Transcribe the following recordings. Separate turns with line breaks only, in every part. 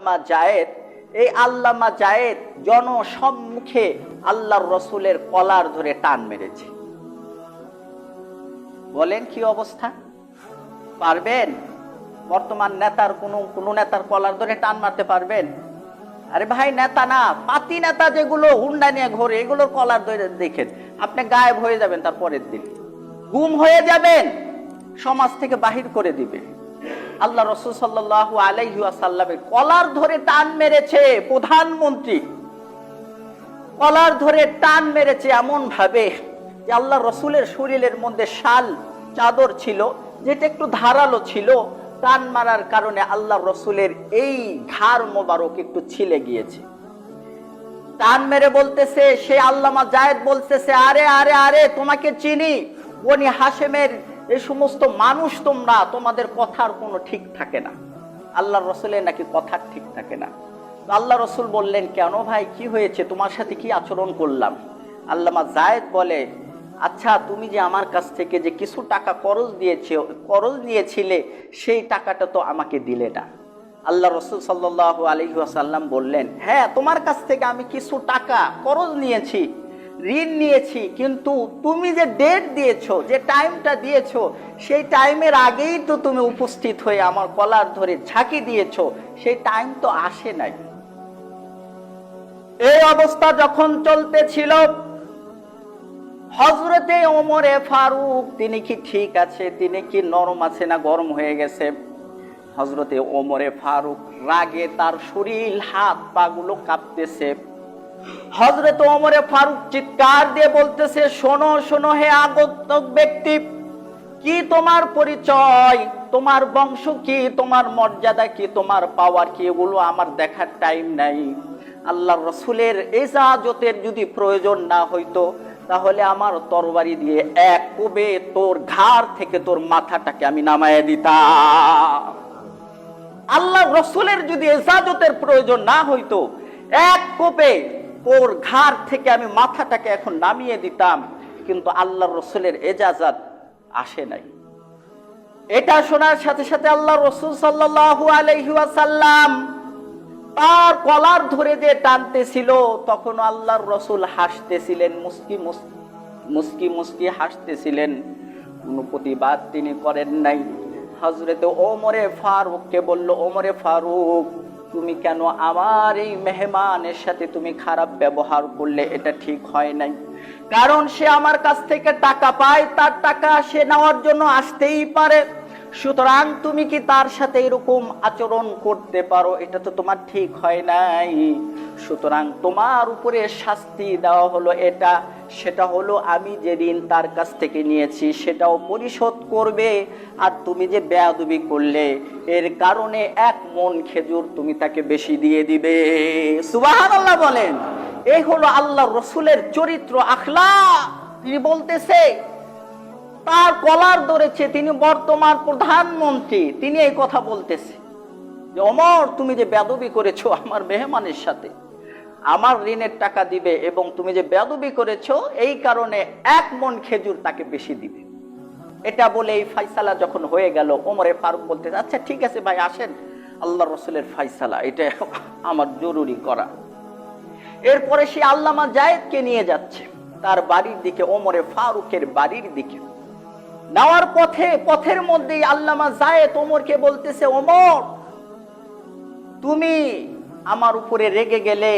আল্লামা জায়েদ, এই আল্লামা জায়েদ জনসম্মুখে আল্লাহর রসুলের কলার ধরে টান মেরেছে। বলেন কি অবস্থা? পারবেন? বর্তমান নেতার কোন কোন নেতার কলার ধরে টান মারতে পারবেন? আরে ভাই, নেতা না, পাতি নেতা যেগুলো হুন্ডা নিয়ে ঘোরে, এগুলোর কলার ধরে দেখেন। আপনি গায়েব হয়ে যাবেন তার পরের দিন। গুম হয়ে যাবেন, সমাজ থেকে বাহির করে দিবে আল্লাহ রসুল সাল্লাহ আলাইসাল্লামের কলার ধরে টান মেরেছে প্রধানমন্ত্রী। কলার ধরে টান মেরেছে এমন ভাবে যে আল্লাহ রসুলের শরীরের মধ্যে শাল, চাদর ছিল, যেটা একটু ধারালো ছিল, টান মারার কারণে আল্লাহ রসুলের এই ঘাড় মোবারক একটু ছিলে গিয়েছে। টান মেরে বলতেছে, সে আল্লামা জায়েদ বলতেছে, আরে আরে আরে, তোমাকে চিনি? বনি হাসেমের এই সমস্ত মানুষ তোমরা, তোমাদের কথার কোনো ঠিক থাকে না। আল্লাহ রসুলের নাকি কথার ঠিক থাকে না। আল্লাহ রসুল বললেন, কেন ভাই, কি হয়েছে? তোমার সাথে কি আচরণ করলাম? আল্লামা জায়েদ বলে আচ্ছা তুমি যে আমার কাছ থেকে যে কিছু টাকা করজ দিয়েছে করজ নিয়েছিলে সেই টাকাটা তো আমাকে দিলে না। আল্লাহ রসুল সাল্লাহ আলহি আসাল্লাম বললেন হ্যাঁ তোমার কাছ থেকে আমি কিছু টাকা করজ নিয়েছি ঋণ নিয়েছি, কিন্তু তুমি যে ডেট দিয়েছ, যে টাইমটা দিয়েছ, সেই টাইমের আগেই তো তুমি উপস্থিত হয়ে আমার কলার ধরে ঝাঁকি দিয়েছ, সেই টাইম তো আসে নাই। এই অবস্থা যখন চলতেছিল হজরতে ওমরে ফারুক, তিনি কি ঠিক আছে, তিনি কি নরম আছে না গরম হয়ে গেছে? হজরতে ওমরে ফারুক রাগে তার শরীর হাত পাগুলো কাঁপতেছে। হজরত ওমরে ফারুক চিৎকার দিয়ে বলতেছে, শোনো শোনো হে আগন্তক ব্যক্তি, কি তোমার পরিচয়? তোমার বংশ কি? তোমার মর্যাদা কি? তোমার পাওয়ার কি? এগুলো আমার দেখার টাইম নাই। আল্লাহ রসুলের এজাজতের যদি প্রয়োজন না হইতো, তাহলে আমার তরবারি দিয়ে এক কোবে তোর ঘাড় থেকে তোর মাথাটাকে আমি নামায় দিতাম। আল্লাহ রসুলের যদি এজাজতের প্রয়োজন না হইতো, এক কোপে ওর ঘাড় থেকে আমি মাথাটাকে এখন নামিয়ে দিতাম, কিন্তু আল্লাহ রসুলের এজাজাত আসে নাই। এটা শোনার সাথে সাথে আল্লাহ রসুল সাল্লাহু আলহিসাল্লাম তার কলার ধরে যে টানতেছিল তখন আল্লাহর রসুল হাসতেছিলেন, মুস্কি মুস্কি মুস্কি হাসতেছিলেন। কোনো প্রতিবাদ তিনি করেন নাই। হজরত ওমরে ফারুককে বলল, ওমরে ফারুক তুমি কেন আমার এই মেহমানের সাথে তুমি খারাপ ব্যবহার করলে? এটা ঠিক হয় নাই। কারণ সে আমার কাছ থেকে টাকা পায়, তার টাকা সে নেওয়ার জন্য আসতেই পারে। সুতরাং তুমি কি তার সাথে এরকম আচরণ করতে পারো? এটা তো তোমার ঠিক হয় নাই। সুতরাং তোমার উপরে শাস্তি দেওয়া হলো এটা। সেটা হলো আমি যে ঋণ তার কাছ থেকে নিয়েছি, সেটাও পরিশোধ করবে। আর তুমি যে বেয়াদবি করলে, এর কারণে এক মন খেজুর তুমি তাকে বেশি দিয়ে দিবে। সুবাহান আল্লাহ বলেন, এই হলো আল্লাহ রসুলের চরিত্র আখলা তিনি বলতেছে তার কলার ধরেছে তিনি বর্তমান প্রধানমন্ত্রী। তিনি এই কথা বলতেছে যে, অমর, তুমি যে বেদবি করেছ আমার মেহমানের সাথে, আমার ঋণের টাকা দিবে এবং তুমি যে বেদবি করেছ, এই কারণে এক মন খেজুর তাকে বেশি দিবে। এটা বলে এই ফাইসালা যখন হয়ে গেল, ওমরে ফারুক বলতে আচ্ছা ঠিক আছে ভাই, আসেন। আল্লাহ রসুলের ফাইসালা, এটা আমার জরুরি করা। এরপরে সে আল্লামা জায়েদকে নিয়ে যাচ্ছে, তার বাড়ির দিকে, ওমরে ফারুকের বাড়ির দিকে। নেওয়ার পথে, পথের মধ্যেই আল্লামা জায়েদ ওমরকে বলতেছে, ওমর, তুমি আমার উপরে রেগে গেলে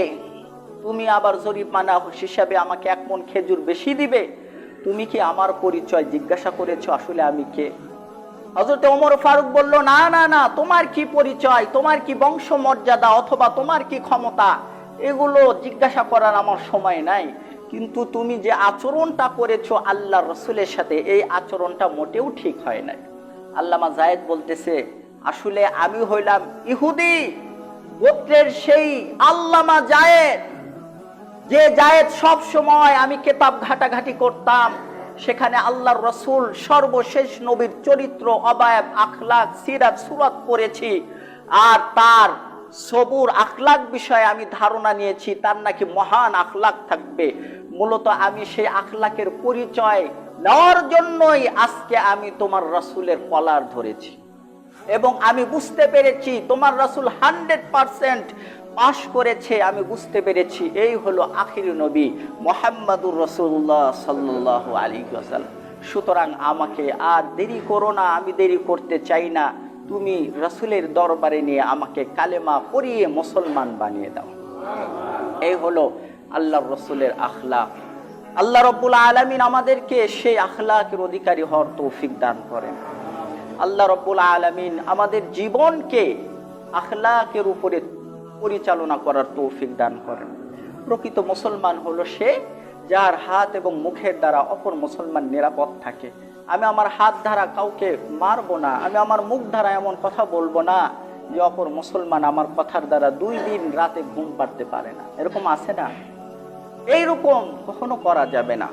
তুমি আবার জরিমানা হিসাবে আমাকে এক মন খেজুর বেশি দিবে। তুমি কি আমার পরিচয় জিজ্ঞাসা করেছ? আসলে আমি কে? হজরত ওমর ফারুক বলল, না না না, তোমার কি পরিচয়? তোমার কি বংশ মর্যাদা অথবা তোমার কি ক্ষমতা? এগুলো জিজ্ঞাসা করার আমার সময় নাই। কিন্তু তুমি যে আচরণটা করেছ আল্লাহ রসুলের সাথে, এই আচরণটা মোটেও ঠিক হয় নাই। আল্লামা জায়েদ বলতেছে, আসলে আমি হইলাম ইহুদি, গোত্রের সেই আল্লামা জায়েদ। যে জায়েদ সব সময় আমি কেতাব ঘাটাঘাটি করতাম, সেখানে আল্লাহর রসুল সর্বশেষ নবীর চরিত্র, অবায়ব আখলাক, সিরাত, সুরাত করেছি আর তার সবুর আখলাক বিষয়ে আমি ধারণা নিয়েছি, তার নাকি মহান আখলাক থাকবে। মূলত আমি সেই আখলাকের পরিচয় নেওয়ার জন্যই আজকে আমি তোমার রসুলের কলার ধরেছি। এবং আমি বুঝতে পেরেছি তোমার রাসূল হান্ড্রেড পারসেন্ট পাশ করেছে, আমি বুঝতে পেরেছি। এই হলো আখির নবী মোহাম্মদুর রসুল্লাহ সাল্লাহ আলী আসাল্লাম সুতরাং আমাকে আর দেরি করো না, আমি দেরি করতে চাই না। তুমি রসুলের দরবারে নিয়ে আমাকে কালেমা পরিয়ে মুসলমান বানিয়ে দাও। এই হলো আল্লাহ রসুলের আখলাক আল্লাহ রব্বুল আলমিন আমাদেরকে সেই আখলাকের অধিকারী হওয়ার তৌফিক দান করেন। আল্লাহ রব্বুল আলমিন আমাদের জীবনকে আখলাকের উপরে পরিচালনা করার তৌফিক দান করেন। প্রকৃত মুসলমান হলো সে যার হাত এবং মুখের দ্বারা অপর মুসলমান নিরাপদ থাকে। আমি আমার হাত দ্বারা কাউকে মারবো না, আমি আমার মুখ দ্বারা এমন কথা বলব না যে অপর মুসলমান আমার কথার দ্বারা দুই দিন রাতে ঘুম পাড়তে পারে না। এরকম আছে না? এইরকম কখনো করা যাবে না।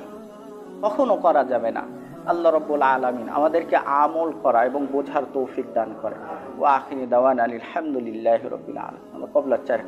কখনো করা যাবে না। আল্লাহ রব্বুল আলমিন আমাদেরকে আমল করা এবং বোঝার তৌফিক দান করে ও আখিনি দাওয়ান আলী আলহামদুলিল্লাহ রবিল আলম কবলার চার